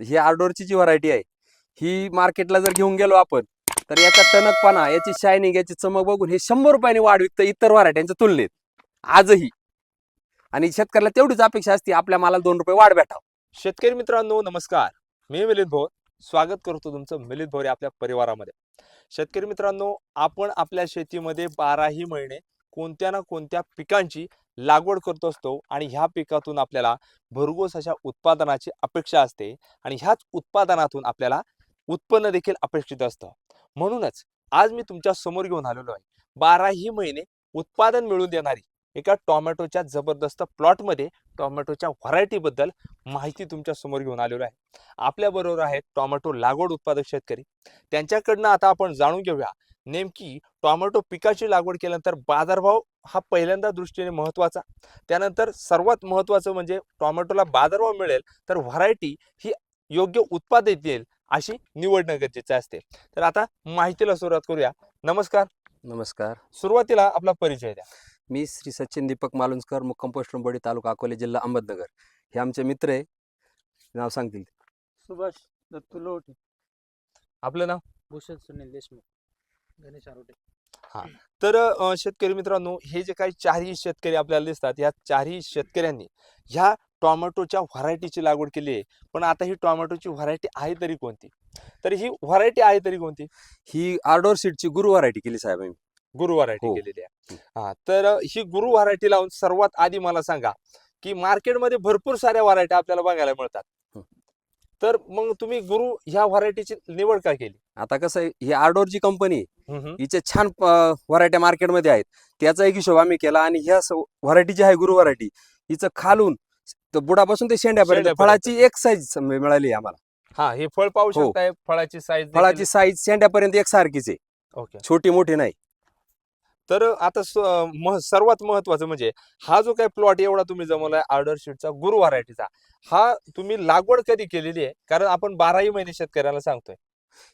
ही आर्डोरची जी variety आहे ही मार्केटला जर घेऊन गेलो आपण तर याचा टणकपणा याची शायनिंग याची चमक बघून हे शंभर रुपयाने वाढ विकतं इतर व्हरायट्यांच्या तुलनेत. आजही. आणि शेतकऱ्याला तेवढीच अपेक्षा असते आपल्या मालाला दोन रुपये वाढ भेटावं. शेतकरी मित्रांनो नमस्कार. मी मिलिंद भोर. स्वागत करतो तुमचं मिलिंद भोर आपल्या परिवारामध्ये. शेतकरी मित्रांनो आपण आपल्या शेतीमध्ये बाराही महिने कोणत्या ना कोणत्या पिकांची लागवड करत असतो आणि ह्या पिकातून आपल्याला भरघोस अशा उत्पादनाची अपेक्षा असते आणि ह्याच उत्पादनातून आपल्याला उत्पन्न देखील अपेक्षित असतं. म्हणूनच आज मी तुमच्यासमोर घेऊन आलेलो आहे. बाराही महिने उत्पादन मिळवून देणारी एका टोमॅटोच्या जबरदस्त प्लॉटमध्ये टोमॅटोच्या व्हरायटीबद्दल माहिती तुमच्यासमोर घेऊन आलेलो आहे. आपल्याबरोबर आहेत टोमॅटो लागवड उत्पादक शेतकरी. त्यांच्याकडनं आता आपण जाणून घेऊया नेमकी टोमॅटो पिकाची लागवड केल्यानंतर बाजारभाव हा पहिल्यांदा दृष्टीने महत्त्वाचा त्यानंतर सर्वात महत्वाचं म्हणजे टोमॅटोला बाजारभाव मिळेल तर व्हरायटी ही योग्य उत्पादित येईल अशी निवडणं गरजेचं असते. तर आता माहितीला सुरुवात करूया. नमस्कार. नमस्कार. सुरुवातीला आपला परिचय द्या. मी श्री सचिन दीपक मालुंजकर मुक्काम पोस्ट बडी तालुका अकोले जिल्हा अहमदनगर. हे आमचे मित्र आहे. नाव सांगतील. सुभाष दत्तू लोटे आपलं नाव? भूषण सुनील देशमुख. गणेश आरोटे. तर शेतकरी मित्रांनो हे जे काही चारही शेतकरी आपल्याला दिसतात या चारही शेतकऱ्यांनी ह्या टोमॅटोच्या व्हरायटीची लागवड केली आहे. पण आता ही टोमॅटोची व्हरायटी आहे तरी कोणती? तर ही व्हरायटी आहे तरी कोणती? ही आर्डोर सीटची गुरु व्हरायटी केली साहेब आम्ही. गुरु व्हरायटी हो. केलेली आहे. हा. तर ही गुरु व्हरायटी लावून सर्वात आधी मला सांगा की मार्केटमध्ये भरपूर साऱ्या व्हरायटी आपल्याला बघायला मिळतात. तर मग तुम्ही गुरु ह्या व्हरायटीची निवड का केली? आता कसं आहे ही आर्डोरची कंपनी आहे हं, हं. हिचे छान व्हरायट्या मार्केटमध्ये आहेत. त्याचा एक हिशोब आम्ही केला आणि ह्या व्हरायटी जी आहे गुरु व्हरायटी हिचं खालून त- बुडापासून ते शेंड्यापर्यंत शेंड्यापर्यंत. फळाची एक साईज मिळाली आम्हाला. हा हे फळ पाहू हो. शकताय फळाची साईज फळाची साईज शेंड्यापर्यंत एक सारखीच आहे. ओके. छोटी मोठी नाही. तर आता स- मह- सर्वात महत्वाचं म्हणजे हा जो काही प्लॉट एवढा तुम्ही जमवलाय ऑर्डर शीटचा गुरु व्हरायटीचा हा तुम्ही लागवड कधी केलेली आहे? कारण आपण बाराही महिने शेतकऱ्याला सांगतोय.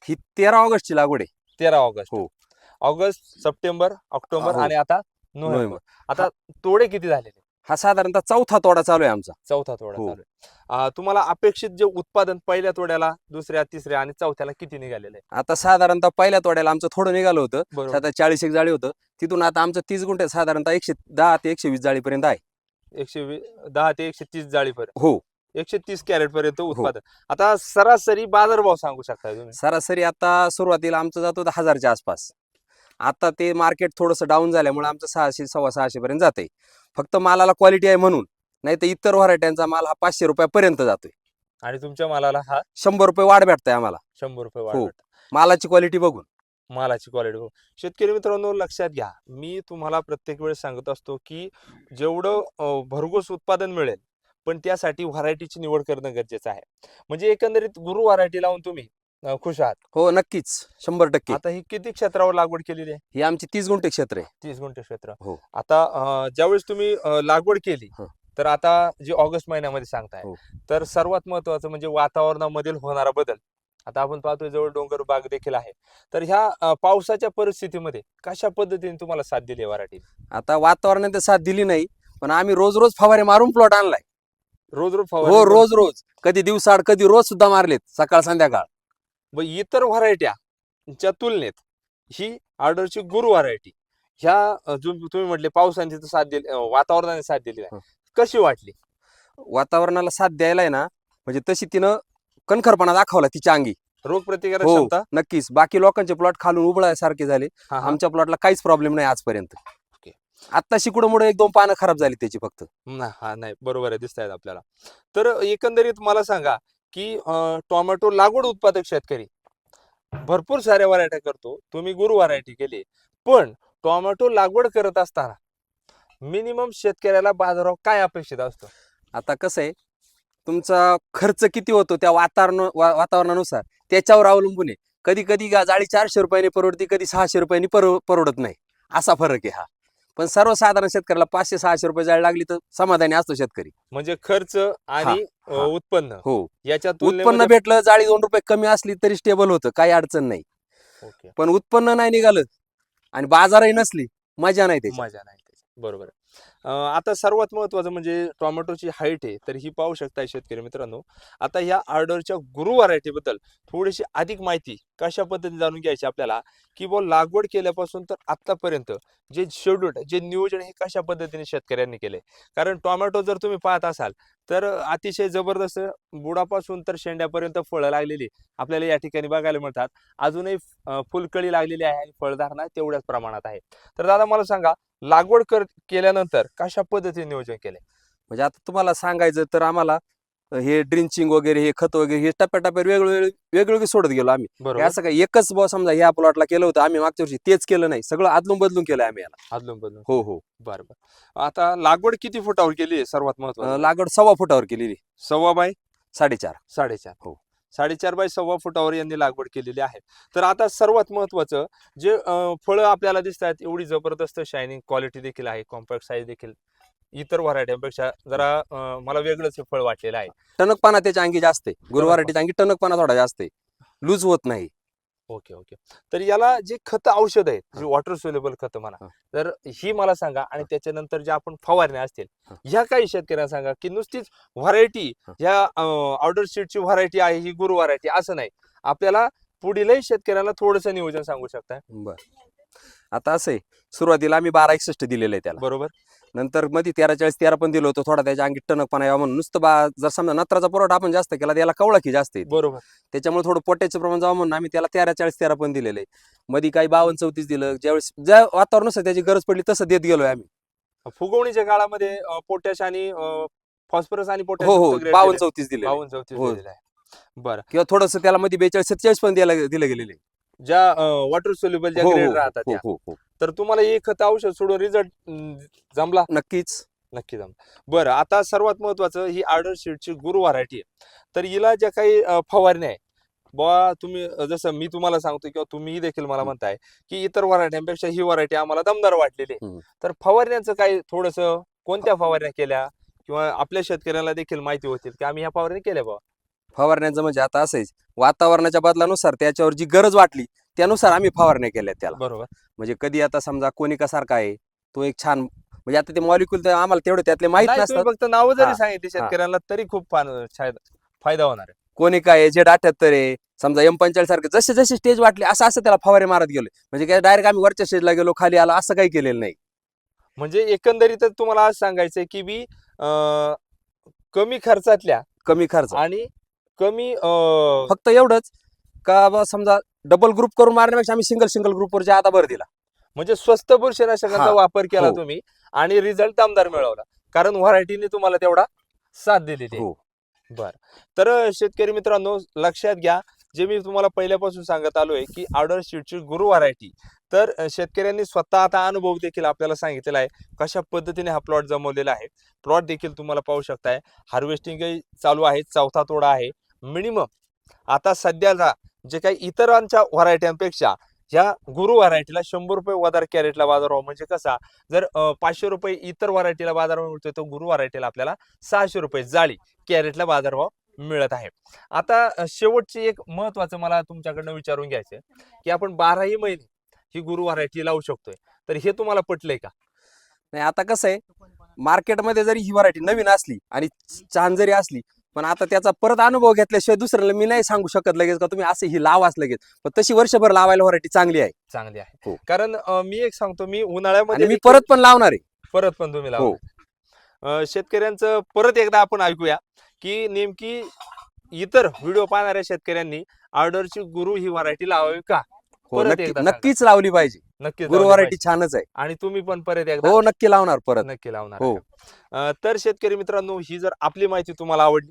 ही तेरा ऑगस्टची लागवड आहे. तेरा ऑगस्ट. हो. ऑगस्ट सप्टेंबर ऑक्टोबर हो. आणि आता नोव्हेंबर. आता तोडे किती झालेले? हा साधारणतः चौथा तोडा चालू आहे आमचा. चौथा तोडा हो. चालू आहे. तुम्हाला अपेक्षित जे उत्पादन पहिल्या तोड्याला दुसऱ्या तिसऱ्या आणि चौथ्याला किती निघालेलं आहे? आता साधारणतः पहिल्या तोड्याला आमचं थोडं निघालं होतं. बरोबर. साधारण चाळीस एक जाळी होतं. तिथून आता आमचं तीस गुंठे साधारणतः एकशे दहा ते एकशे वीस जाळीपर्यंत आहे. एकशे वी- दहा ते एकशे तीस जाळीपर्यंत. हो. एकशे तीस कॅरेट पर्यंत उत्पादन. आता सरासरी बाजारभाव सांगू शकता तुम्ही? सरासरी आता सुरुवातीला आमचं जात होतं हजारच्या आसपास. आता ते मार्केट थोडंसं डाऊन झाल्यामुळे आमचं सहाशे सव्वा सहाशे पर्यंत जाते फक्त मालाला क्वालिटी आहे म्हणून. नाही तर इतर व्हरायट्यांचा माल हा पाचशे रुपयापर्यंत जातोय. आणि तुमच्या मालाला हा? शंभर रुपये वाढ भेटताय आम्हाला. शंभर रुपये हो. वाढ मालाची क्वालिटी बघून. मालाची क्वालिटी बघ शेतकरी मित्रांनो लक्षात घ्या. मी तुम्हाला प्रत्येक वेळेस सांगत असतो की जेवढं अं, भरघोस उत्पादन मिळेल पण त्यासाठी व्हरायटीची निवड करणं गरजेचं आहे. म्हणजे एकंदरीत गुरु व्हरायटी लावून तुम्ही अं, खुश आहात? हो नक्कीच. शंभर टक्के. आता ही किती क्षेत्रावर लागवड केलेली आहे? ही आमची तीस गुंठे क्षेत्र आहे. तीस गुंठे क्षेत्र. हो. आता अं, ज्यावेळेस तुम्ही अं, लागवड केली हं. तर आता जे ऑगस्ट महिन्यामध्ये सांगताय हो. तर सर्वात महत्वाचं म्हणजे वातावरणामधील होणारा बदल. आता आपण पाहतोय जवळ डोंगर बाग देखील आहे. तर ह्या अं, पावसाच्या परिस्थितीमध्ये कशा पद्धतीने तुम्हाला साथ दिली व्हरायटी आता वातावरणाने तर साथ दिली नाही पण आम्ही रोज रोज फवारे मारून प्लॉट आणलाय. रोज रोज हो फवारणी रोज रोज कधी दिवसाआड कधी रोज सुद्धा मारलेत सकाळ संध्याकाळ. व इतर व्हरायट्याच्या तुलनेत ही ऑर्डरची गुरु व्हरायटी ह्या जो तुम्ही म्हटले पावसाने साथ दिली वातावरणाने साथ दिली आहे. कशी वाटली? वातावरणाला साथ द्यायला आहे ना म्हणजे तशी तिनं कणखरपणा दाखवला तिच्या अंगी. रोग प्रतिकारक हो क्षमता? नक्कीच. बाकी लोकांचे प्लॉट खालून उबळासारखे झाले. आमच्या प्लॉटला काहीच प्रॉब्लेम नाही आजपर्यंत. आता शिकुडमुळे एक दोन पानं खराब झाली त्याची फक्त. हा नाही. बरोबर आहे दिसत आहेत आपल्याला. तर एकंदरीत मला सांगा की टोमॅटो लागवड उत्पादक शेतकरी. भरपूर साऱ्या व्हरायट्या करतो. तुम्ही गुरु व्हरायटी केली. पण टोमॅटो लागवड करत असताना मिनिमम शेतकऱ्याला बाजारावर काय अपेक्षित असतं? आता कसं आहे तुमचा खर्च किती होतो त्या वातावरण वा- वातावरणानुसार? त्याच्यावर अवलंबून आहे. कधी कधी जाळी चारशे रुपयांनी परवडते कधी सहाशे रुपयांनी परव परवडत नाही. असा फरक आहे हा. पण सर्वसाधारण शेतकऱ्याला पाचशे सहाशे रुपये जाळी लागली तर समाधानी असतो शेतकरी म्हणजे खर्च आणि हा. उत्पन्न हो याच्या उत्पन्न तुलनेमध्ये भेटलं जाळी दोन रुपये कमी असली तरी स्टेबल होतं काही अडचण नाही ओके पण उत्पन्न नाही निघालं आणि बाजारही नसली मजा नाही त्याची मजा नाही त्याची. बरोबर आहे. आता सर्वात महत्त्वाचं म्हणजे टोमॅटोची हाईट आहे तर ही पाहू शकताय शेतकरी मित्रांनो. आता ह्या ऑर्डरच्या गुरु व्हरायटीबद्दल थोडीशी अधिक माहिती कशा पद्धतीने जाणून घ्यायची आपल्याला की बुवा लागवड केल्यापासून तर आत्तापर्यंत जे शेड्यूल जे नियोजन हे कशा पद्धतीने शेतकऱ्यांनी केले? कारण टोमॅटो जर तुम्ही पाहत असाल तर अतिशय जबरदस्त बुडापासून तर शेंड्यापर्यंत फळं लागलेली आपल्याला या ठिकाणी बघायला मिळतात. अजूनही फुलकळी लागलेली आहे आणि फळधारणा तेवढ्याच प्रमाणात आहे. तर दादा मला सांगा लागवड कर केल्यानंतर कशा पद्धतीने नियोजन केले म्हणजे आता तुम्हाला सांगायचं तर आम्हाला हे ड्रिंचिंग वगैरे हे खत वगैरे हे टप्प्याटप्प्यावर वेगवेगळे वेगवेगळे सोडत गेलो आम्ही. असं काय एकच बुवा समजा ह्या प्लॉटला केलं होतं आम्ही मागच्या वर्षी तेच केलं नाही. सगळं आदलून बदलून केलं आम्ही याला. अदलून बदलून. हो हो. बरं बरं. आता लागवड किती फुटावर केली सर्वात महत्वाचं. लागवड सव्वा फुटावर केलेली सव्वा बाय? साडेचार. साडेचार. हो. साडेचार बाय सव्वा फुटावर यांनी लागवड केलेली आहे. तर आता सर्वात महत्वाचं जे फळं आपल्याला दिसतात एवढी जबरदस्त शायनिंग क्वालिटी देखील आहे कॉम्पॅक्ट साईज देखील इतर व्हरायट्यांपेक्षा जरा मला वेगळंच हे फळ वाटलेलं आहे. टणकपणा त्याच्या अंगी जास्त आहे. गुरुवाराटीच्या अंगी टणकपणा थोडा जास्त आहे. लूज होत नाही. ओके ओके तर याला जे खत औषध आहेत जे. वॉटर सोलेबल खत म्हणा. तर ही मला सांगा आणि त्याच्यानंतर ज्या आपण फवारण्या असतील. ह्या काही शेतकऱ्यांना सांगा की नुसतीच व्हरायटी. ह्या ऑर्डर शीटची व्हरायटी आहे ही गुरु व्हरायटी असं नाही आपल्याला पुढीलही शेतकऱ्यांना थोडंसं नियोजन सांगू शकताय बर आता असं आहे सुरुवातीला आम्ही बारा एकसष्ट दिलेलं आहे त्याला बरोबर नंतर मध्ये तेरा चाळीस तेरा पण दिलं होतं थोडा त्याच्या अंगी टणकपणा यावा म्हणून. नुसतं बा जर समजा नत्राचा पुरवठा आपण जास्त केला त्याला कवळकी जास्त येते बरोबर. त्याच्यामुळे थोडं पोट्याचं प्रमाण जावं म्हणून आम्ही त्याला तेरा चाळीस तेरा पण दिलेलं. आहे मध्ये काही बावन्न चौतीस दिलं ज्यावेळेस ज्या वातावरणानुसार त्याची गरज पडली तसं देत गेलोय आम्ही. फुगवणीच्या काळामध्ये पोटॅश आणि फॉस्फरस आणि पोटॅश हो हो बावन्न चौतीस दिले बावन्न चौतीस हो. दिलेलं आहे. बरं. किंवा थोडंसं त्याला मध्ये बेचाळीस सत्तेचाळीस पण द्यायला दिलं गेलेले. ज्या वॉटर सोल्युबल ज्या हो ग्रेड हो राहतात हो त्या हो हो. तर तुम्हाला एक खत औषध सोडून रिझल्ट जमला? नक्कीच. नक्की जमला. बरं आता सर्वात महत्वाचं ही ऑर्डर शीटची गुरु व्हरायटी आहे. तर हिला ज्या काही अं, फवारण्या आहे बुवा तुम्ही अं, जसं मी तुम्हाला सांगतो किंवा तुम्ही देखील मला. म्हणताय की इतर व्हरायट्यांपेक्षा ही व्हरायटी आम्हाला दमदार वाटलेली आहे. तर फवारण्यांचं काय थोडस कोणत्या फवारण्या केल्या? किंवा आपल्या शेतकऱ्याला देखील माहिती होतील की आम्ही ह्या फवारण्या केल्या बा फवारण्याचं म्हणजे आता असंच वातावरणाच्या बदलानुसार त्याच्यावर जी गरज वाटली त्यानुसार आम्ही फवारण्या केल्या त्याला. बरोबर. म्हणजे कधी आता समजा कोणी सारखा आहे तो एक छान म्हणजे आता ते मॉलिक्युल तर आम्हाला तेवढे त्यातले माहीत नाही, तुम्ही नसतात. फक्त नावं हा, जरी सांगितली शेतकऱ्यांना तरी खूप फान- फायदा फायदा होणार आहे. कोणी काय आहे, जेड अठ्याहत्तर आहे समजा एम पंचाळीस सारखे जसे जसे स्टेज वाटले असं असं त्याला फवारे मारत गेलो म्हणजे काय डायरेक्ट आम्ही वरच्या स्टेजला गेलो खाली आलो असं काही केलेलं नाही. म्हणजे एकंदरीतच तुम्हाला आज सांगायचंय की बी अं, कमी खर्चातल्या कमी खर्च. आणि कमी अं, फक्त एवढंच का बा समजा डबल ग्रुप करून मारण्यापेक्षा आम्ही सिंगल सिंगल ग्रुपवर ज्यादा भर दिला. म्हणजे स्वस्त बुरशीनाशकांचा हा. वापर केला हो. तुम्ही आणि रिझल्ट दमदार मिळवला. कारण व्हरायटीने तुम्हाला तेवढा साथ दिलेली आहे. हो. बर. तर अं, शेतकरी मित्रांनो लक्षात घ्या जे मी तुम्हाला पहिल्यापासून सांगत आलोय की ऑर्डर शीटची गुरु व्हरायटी. तर अं, शेतकऱ्यांनी स्वतः आता अनुभव देखील आपल्याला सांगितलेला आहे. कशा पद्धतीने हा प्लॉट जमवलेला आहे. प्लॉट देखील तुम्हाला पाहू शकताय. हार्वेस्टिंगही चालू आहे. चौथा तोडा आहे. मिनिमम. आता सध्याला जे काही इतरांच्या व्हरायट्यांपेक्षा ह्या गुरु व्हरायटीला शंभर रुपये वदार कॅरेटला बाजार व्हावा म्हणजे कसा जर पाचशे रुपये इतर व्हरायटीला बाजार मिळतोय तर गुरु व्हरायटीला आपल्याला सहाशे रुपये जाळी कॅरेटला बाजारभाव मिळत आहे. आता शेवटची एक महत्वाचं मला तुमच्याकडनं विचारून घ्यायचं की आपण बाराही महिने ही गुरु व्हरायटी लावू शकतोय तर हे तुम्हाला पटलंय का? नाही आता कसं आहे मार्केटमध्ये जरी ही व्हरायटी नवीन असली आणि छान जरी असली पण आता त्याचा परत अनुभव घेतल्याशिवाय दुसऱ्याला मी नाही सांगू शकत लगेच का तुम्ही असे ही लावाच लगेच पण तशी वर्षभर लावायला व्हरायटी चांगली आहे चांगली आहे हो. कारण अं, मी एक सांगतो मी आणि उन्हाळ्यामध्ये मी देखील- परत पण लावणार आहे परत पण तुम्ही हो. लावा शेतकऱ्यांचं परत एकदा आपण ऐकूया की नेमकी इतर व्हिडिओ पाहणाऱ्या शेतकऱ्यांनी ऑर्डरची गुरु ही व्हरायटी लावावी का हो परत नक्की एकदा सांगा. नक्कीच लावली पाहिजे नक्कीच गुरु व्हरायटी छानच आहे. आणि तुम्ही पण परत एकदा हो नक्की लावणार परत नक्की लावणार हो. आहे. अं, तर शेतकरी मित्रांनो ही जर आपली माहिती तुम्हाला आवडली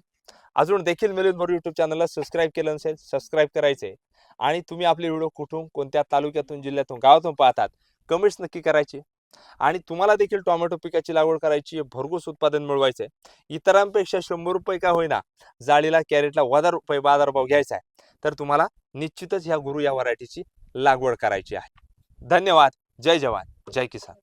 अजून देखील मिलिंद भर यूट्यूब चॅनलला सबस्क्राईब केलं नसेल सबस्क्राईब करायचे आणि तुम्ही आपले व्हिडिओ कुठून कोणत्या तालुक्यातून जिल्ह्यातून गावातून पाहतात कमेंट्स नक्की करायचे. आणि तुम्हाला देखील टोमॅटो पिकाची लागवड करायची आहे, भरघोस उत्पादन मिळवायचे इतरांपेक्षा शंभर रुपये का होईना जाळीला कॅरेटला हजार रुपये बाजारभाव घ्यायचा आहे. तर तुम्हाला निश्चितच ह्या गुरु या व्हरायटीची लागवड करायची आहे. धन्यवाद. जय जवान. जय किसान.